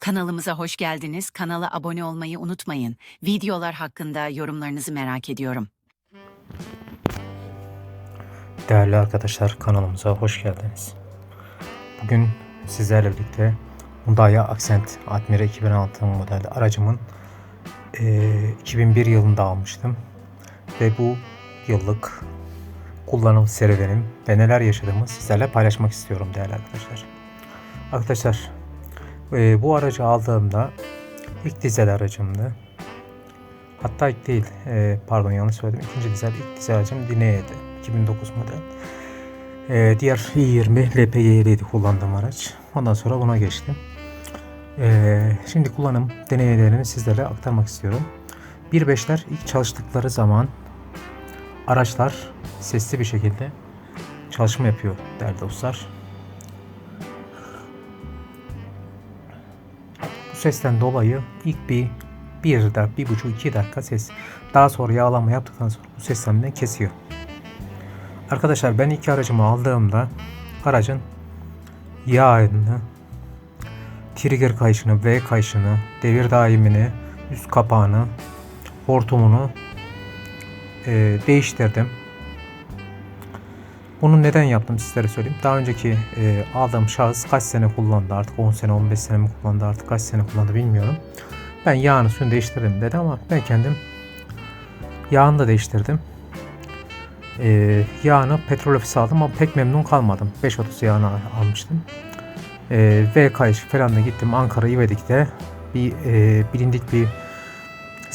Kanalımıza hoş geldiniz. Kanala abone olmayı unutmayın. Videolar hakkında yorumlarınızı merak ediyorum. Değerli arkadaşlar kanalımıza hoş geldiniz. Bugün sizlerle birlikte Hyundai Accent Admira 2006 model aracımın eee, 2001 yılında almıştım. Ve bu yıllık kullanım serüvenim ve neler yaşadığımı sizlerle paylaşmak istiyorum değerli arkadaşlar. Arkadaşlar eee, bu aracı aldığımda ilk dizel aracımdı. Hatta ilk değil, eee, pardon yanlış söyledim. İkinci dizel, ilk dizel aracım Dine'ydi. 2009 model. Eee, diğer i20 LPG'liydi kullandığım araç. Ondan sonra buna geçtim. Şimdi kullanım deneylerimi sizlere aktarmak istiyorum. 1.5'ler ilk çalıştıkları zaman araçlar sesli bir şekilde çalışma yapıyor değerli dostlar. Bu sesten dolayı ilk bir bir dakika, bir buçuk, iki dakika ses. Daha sonra yağlama yaptıktan sonra bu ses tamamen kesiyor. Arkadaşlar ben ilk aracımı aldığımda aracın yağını, trigger kayışını, V kayışını, devir daimini, üst kapağını, hortumunu eee, değiştirdim. Bunu neden yaptım sizlere söyleyeyim. Daha önceki eee, aldığım şahıs kaç sene kullandı artık 10 sene 15 sene mi kullandı artık kaç sene kullandı bilmiyorum. Ben yağını suyunu değiştirdim dedi ama ben kendim yağını da değiştirdim. Ee, yağını petrol ofisi aldım ama pek memnun kalmadım. 5.30 yağını almıştım. Ee, V kayış falan da gittim Ankara İvedik'te bir e, bilindik bir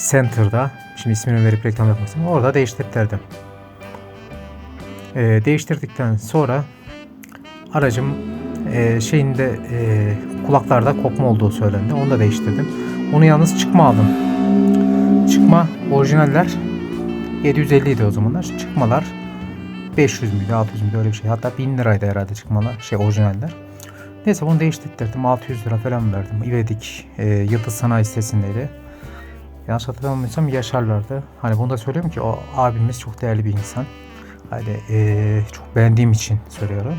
center'da şimdi ismini verip reklam yapmasın orada değiştirdim. Ee, değiştirdikten sonra aracım e, şeyinde e, kulaklarda kopma olduğu söylendi. Onu da değiştirdim. Onu yalnız çıkma aldım. Çıkma orijinaller 750 idi o zamanlar. Çıkmalar 500 müydü 600 müydü öyle bir şey. Hatta 1000 liraydı herhalde çıkmalar şey orijinaller. Neyse bunu değiştirdim 600 lira falan verdim. İvedik e, Yıldız Sanayi sitesindeydi. Yanlış hatırlamıyorsam Yaşarlardı. Hani bunu da söylüyorum ki o abimiz çok değerli bir insan. Hani e, çok beğendiğim için söylüyorum.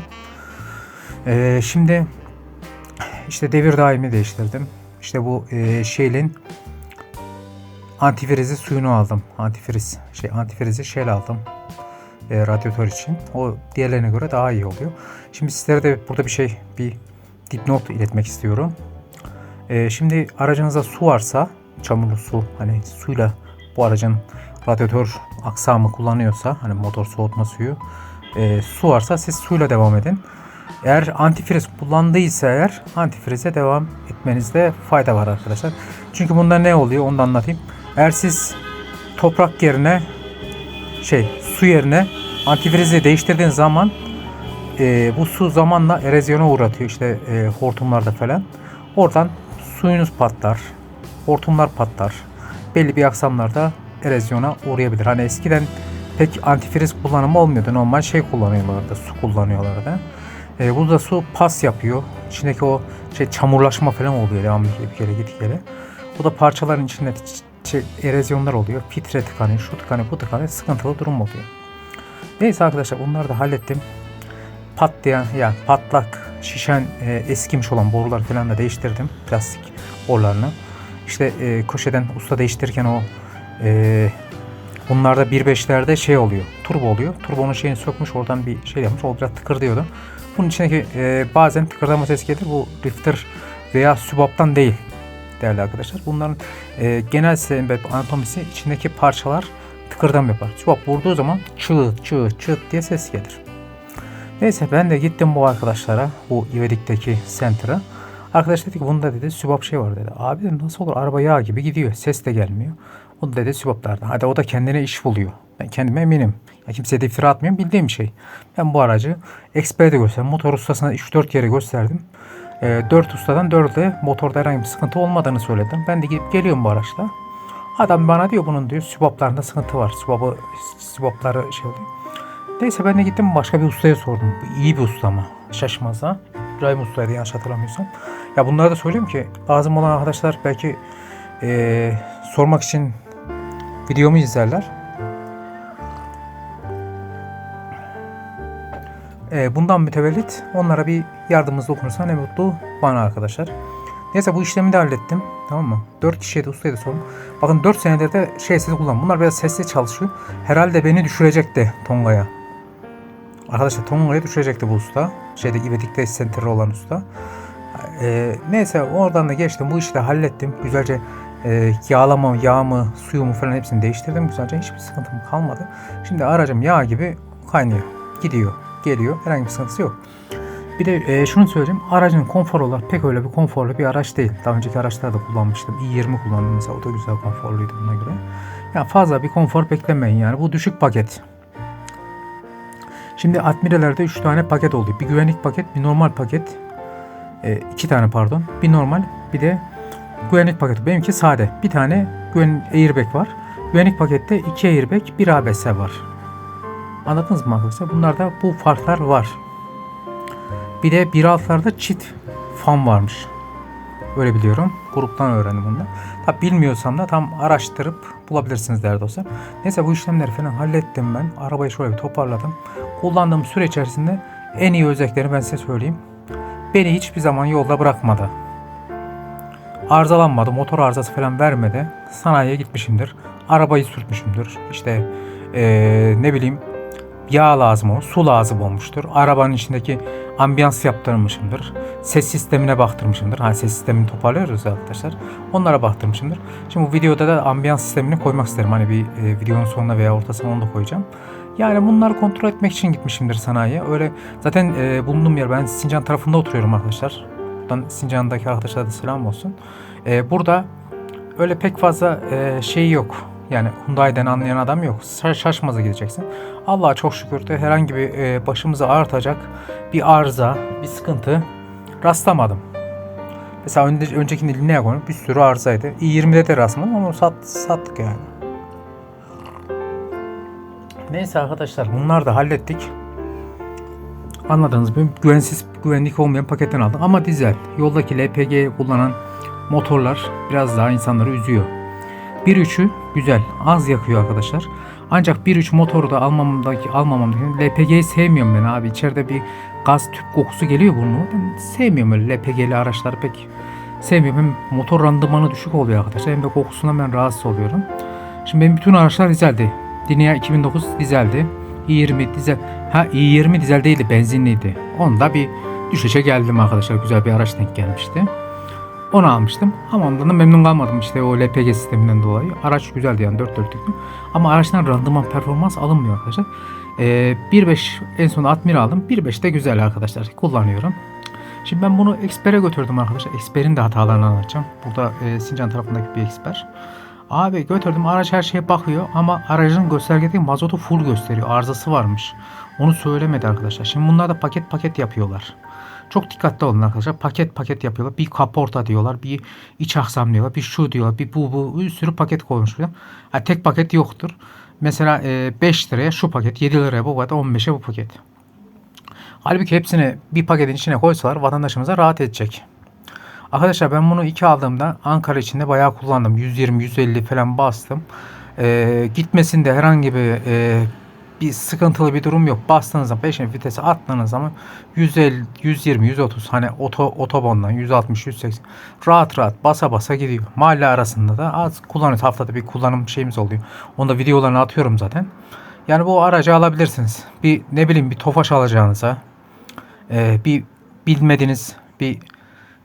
E, şimdi işte devir daimi değiştirdim. İşte bu e, şeyin antifrizi suyunu aldım. Antifriz şey antifrizi şel aldım. E, radyatör için. O diğerlerine göre daha iyi oluyor. Şimdi sizlere de burada bir şey bir dipnot iletmek istiyorum. E, şimdi aracınızda su varsa çamurlu su hani suyla bu aracın radyatör aksamı kullanıyorsa hani motor soğutma suyu e, su varsa siz suyla devam edin. Eğer antifriz kullandıysa eğer antifrize devam etmenizde fayda var arkadaşlar. Çünkü bunda ne oluyor onu da anlatayım. Eğer siz toprak yerine şey su yerine antifrizi değiştirdiğiniz zaman e, bu su zamanla erozyona uğratıyor işte e, hortumlarda falan. Oradan suyunuz patlar, hortumlar patlar. Belli bir aksamlarda erozyona uğrayabilir. Hani eskiden pek antifriz kullanımı olmuyordu. Normal şey kullanıyorlardı, su kullanıyorlardı. E, burada su pas yapıyor. İçindeki o şey çamurlaşma falan oluyor devamlı bir kere git gele. O da parçaların içinde şey, erozyonlar oluyor. Fitre tıkanıyor, şu tıkanıyor, bu tıkanıyor. Sıkıntılı durum oluyor. Neyse arkadaşlar bunları da hallettim. Patlayan yani patlak, şişen, e, eskimiş olan borular falan da değiştirdim. Plastik borularını. İşte e, köşeden usta değiştirirken o e, bunlarda 1.5'lerde şey oluyor. Turbo oluyor. Turbonun şeyini sökmüş oradan bir şey yapmış. O biraz tıkırdıyordu. Bunun içindeki e, bazen tıkırdama ses gelir. Bu lifter veya sübaptan değil değerli arkadaşlar. Bunların e, genel sebep anatomisi içindeki parçalar tıkırdam yapar. Sübap vurduğu zaman çığ çığ çığ diye ses gelir. Neyse ben de gittim bu arkadaşlara bu İvedik'teki center'a. Arkadaş dedi ki bunda dedi sübap şey var dedi. Abi dedim nasıl olur araba yağ gibi gidiyor ses de gelmiyor. O da dedi sübaplarda. Hadi o da kendine iş buluyor. Ben kendime eminim. Ya kimseye de iftira atmıyorum bildiğim şey. Ben bu aracı eksperte gösterdim. Motor ustasına 3-4 kere gösterdim. E, 4 ustadan 4'e motorda herhangi bir sıkıntı olmadığını söyledim. Ben de gidip geliyorum bu araçla. Adam bana diyor bunun diyor sübaplarında sıkıntı var. Sübabı, sübapları şey oluyor. Neyse ben de gittim başka bir ustaya sordum. İyi bir usta mı? Şaşmaz ha. İbrahim Usta'ydı yanlış hatırlamıyorsam. Ya bunları da söyleyeyim ki lazım olan arkadaşlar belki eee, sormak için videomu izlerler. E, bundan mütevellit onlara bir yardımımız dokunursa ne mutlu bana arkadaşlar. Neyse bu işlemi de hallettim. Tamam mı? 4 kişiye de ustaya da sordum. Bakın 4 senedir de şey sesi kullan. Bunlar biraz sesli çalışıyor. Herhalde beni düşürecekti Tonga'ya. Arkadaşlar Tonga'ya düşürecekti bu usta. Şeyde İvedik'te Center'ı olan usta. Ee, neyse oradan da geçtim. Bu işi de hallettim. Güzelce e, yağlama, yağımı, suyumu falan hepsini değiştirdim. Güzelce hiçbir sıkıntım kalmadı. Şimdi aracım yağ gibi kaynıyor. Gidiyor, geliyor. Herhangi bir sıkıntısı yok. Bir de e, şunu söyleyeyim. Aracın konfor olarak pek öyle bir konforlu bir araç değil. Daha önceki araçlarda da kullanmıştım. i20 kullandım mesela. O da güzel konforluydu buna göre. Yani fazla bir konfor beklemeyin yani. Bu düşük paket. Şimdi Admiral'lerde 3 tane paket oluyor. Bir güvenlik paket, bir normal paket. 2 tane pardon. Bir normal, bir de güvenlik paketi. Benimki sade. Bir tane güven airbag var. Güvenlik pakette 2 airbag, bir ABS var. Anladınız mı arkadaşlar? Bunlarda bu farklar var. Bir de 1.6'larda çift fan varmış. Öyle biliyorum. Gruptan öğrendim bunu. Tabi bilmiyorsam da tam araştırıp bulabilirsiniz değerli dostlar. Neyse bu işlemleri falan hallettim ben. Arabayı şöyle bir toparladım. Kullandığım süre içerisinde en iyi özelliklerini ben size söyleyeyim. Beni hiçbir zaman yolda bırakmadı. Arızalanmadı, motor arızası falan vermedi. Sanayiye gitmişimdir. Arabayı sürtmüşümdür. İşte eee, ne bileyim yağ lazım o, su lazım olmuştur. Arabanın içindeki ambiyans yaptırmışımdır. Ses sistemine baktırmışımdır. Hani ses sistemini toparlıyoruz arkadaşlar. Onlara baktırmışımdır. Şimdi bu videoda da ambiyans sistemini koymak isterim. Hani bir e, videonun sonuna veya ortasına onu da koyacağım. Yani bunları kontrol etmek için gitmişimdir sanayiye. Öyle zaten e, bulunduğum yer ben Sincan tarafında oturuyorum arkadaşlar. Buradan Sincan'daki arkadaşlara da selam olsun. E, burada öyle pek fazla e, şey yok. Yani Hyundai'den anlayan adam yok. Şaş- Şaşmaza gideceksin. Allah'a çok şükür de herhangi bir e, başımızı ağrıtacak bir arıza, bir sıkıntı rastlamadım. Mesela önce, öncekinde Linea konu bir sürü arızaydı. i20'de de rastlamadım ama sat, sattık yani. Neyse arkadaşlar bunlar da hallettik. Anladığınız gibi güvensiz güvenlik olmayan paketten aldım. Ama dizel. Yoldaki LPG kullanan motorlar biraz daha insanları üzüyor. 1.3'ü güzel. Az yakıyor arkadaşlar. Ancak 1.3 motoru da almamamdaki almamamdaki LPG'yi sevmiyorum ben abi. İçeride bir gaz tüp kokusu geliyor burnuma. Ben sevmiyorum öyle LPG'li araçları pek sevmiyorum. Hem motor randımanı düşük oluyor arkadaşlar hem de kokusundan ben rahatsız oluyorum. Şimdi benim bütün araçlar dizeldi. Linea 2009 dizeldi. i20 dizel. Ha i20 dizel değildi benzinliydi. Onda bir düşüşe geldim arkadaşlar. Güzel bir araç denk gelmişti. Onu almıştım ama ondan da memnun kalmadım işte o LPG sisteminden dolayı. Araç güzeldi yani dört dörtlüktü. Ama araçtan randıman performans alınmıyor arkadaşlar. Ee, 1.5 en son Admira aldım. 1.5 de güzel arkadaşlar. Kullanıyorum. Şimdi ben bunu Expert'e götürdüm arkadaşlar. Expert'in de hatalarını anlatacağım. Burada e, Sincan tarafındaki bir Expert. Abi götürdüm araç her şeye bakıyor ama aracın göstergedeki mazotu full gösteriyor. Arızası varmış. Onu söylemedi arkadaşlar. Şimdi bunlar da paket paket yapıyorlar. Çok dikkatli olun arkadaşlar. Paket paket yapıyorlar. Bir kaporta diyorlar. Bir iç aksam diyorlar. Bir şu diyorlar. Bir bu bu. Bir sürü paket koymuşlar. Ha, tek paket yoktur. Mesela e, 5 liraya şu paket. 7 liraya bu paket. 15'e bu paket. Halbuki hepsini bir paketin içine koysalar vatandaşımıza rahat edecek. Arkadaşlar ben bunu iki aldığımda Ankara içinde bayağı kullandım. 120-150 falan bastım. Ee, gitmesinde herhangi bir e, bir sıkıntılı bir durum yok. Bastığınız zaman 5. vitese attığınız zaman 150, 120, 130 hani oto, otobandan 160, 180 rahat rahat basa basa gidiyor. Mahalle arasında da az kullanıyoruz. Haftada bir kullanım şeyimiz oluyor. Onu da videolarını atıyorum zaten. Yani bu aracı alabilirsiniz. Bir ne bileyim bir Tofaş alacağınıza e, bir bilmediğiniz bir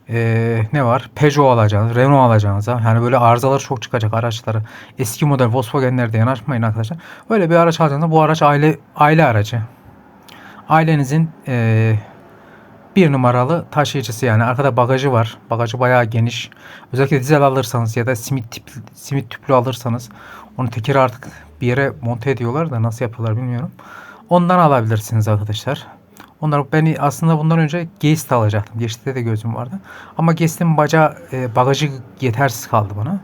e, ne var? Peugeot alacağınız, Renault alacağınıza. Yani böyle arızalar çok çıkacak araçları. Eski model Volkswagen'lerde yanaşmayın arkadaşlar. Öyle bir araç alacağınızda bu araç aile aile aracı. Ailenizin e, bir numaralı taşıyıcısı yani. Arkada bagajı var. Bagajı bayağı geniş. Özellikle dizel alırsanız ya da simit tip, simit tüplü alırsanız onu tekeri artık bir yere monte ediyorlar da nasıl yapıyorlar bilmiyorum. Ondan alabilirsiniz arkadaşlar. Onlar beni aslında bundan önce Geist alacaktım. Geist'te de gözüm vardı. Ama Geist'in baca e, bagajı yetersiz kaldı bana.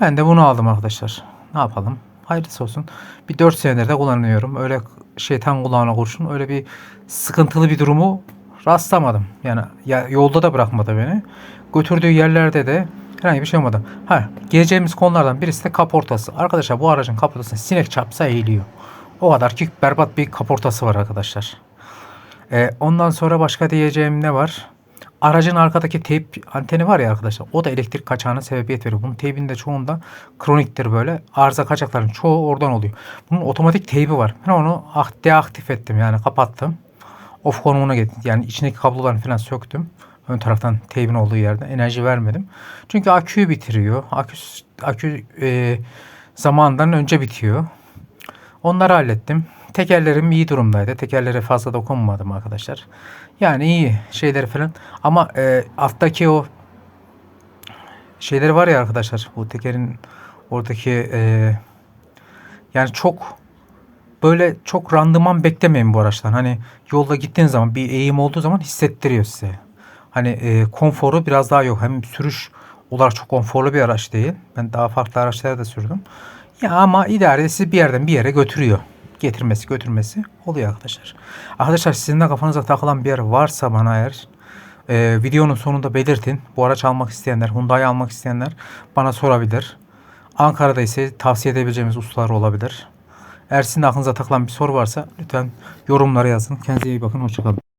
Ben de bunu aldım arkadaşlar. Ne yapalım? Hayırlısı olsun. Bir 4 senedir de kullanıyorum. Öyle şeytan kulağına kurşun. Öyle bir sıkıntılı bir durumu rastlamadım. Yani ya, yolda da bırakmadı beni. Götürdüğü yerlerde de herhangi bir şey olmadı. Ha, geleceğimiz konulardan birisi de kaportası. Arkadaşlar bu aracın kaportasını sinek çarpsa eğiliyor. O kadar ki berbat bir kaportası var arkadaşlar. E, ondan sonra başka diyeceğim ne var? Aracın arkadaki teyp anteni var ya arkadaşlar. O da elektrik kaçağına sebebiyet veriyor. Bunun teybin de çoğunda kroniktir böyle. Arıza kaçakların çoğu oradan oluyor. Bunun otomatik teybi var. Ben onu deaktif ettim yani kapattım. Off konumuna getirdim. Yani içindeki kablolarını falan söktüm. Ön taraftan teybin olduğu yerde enerji vermedim. Çünkü aküyü bitiriyor. Akü, akü e, zamandan önce bitiyor. Onları hallettim. Tekerlerim iyi durumdaydı. Tekerlere fazla dokunmadım arkadaşlar. Yani iyi şeyleri falan. Ama e, alttaki o şeyleri var ya arkadaşlar. Bu tekerin oradaki e, yani çok böyle çok randıman beklemeyin bu araçtan. Hani yolda gittiğiniz zaman bir eğim olduğu zaman hissettiriyor size. Hani e, konforu biraz daha yok. Hem sürüş olarak çok konforlu bir araç değil. Ben daha farklı araçlarda da sürdüm. Ya ama idare sizi bir yerden bir yere götürüyor. Getirmesi götürmesi oluyor arkadaşlar. Arkadaşlar sizin de kafanıza takılan bir yer varsa bana eğer e, videonun sonunda belirtin. Bu araç almak isteyenler, Hyundai almak isteyenler bana sorabilir. Ankara'da ise tavsiye edebileceğimiz ustalar olabilir. Eğer sizin aklınıza takılan bir soru varsa lütfen yorumlara yazın. Kendinize iyi bakın. Hoşçakalın.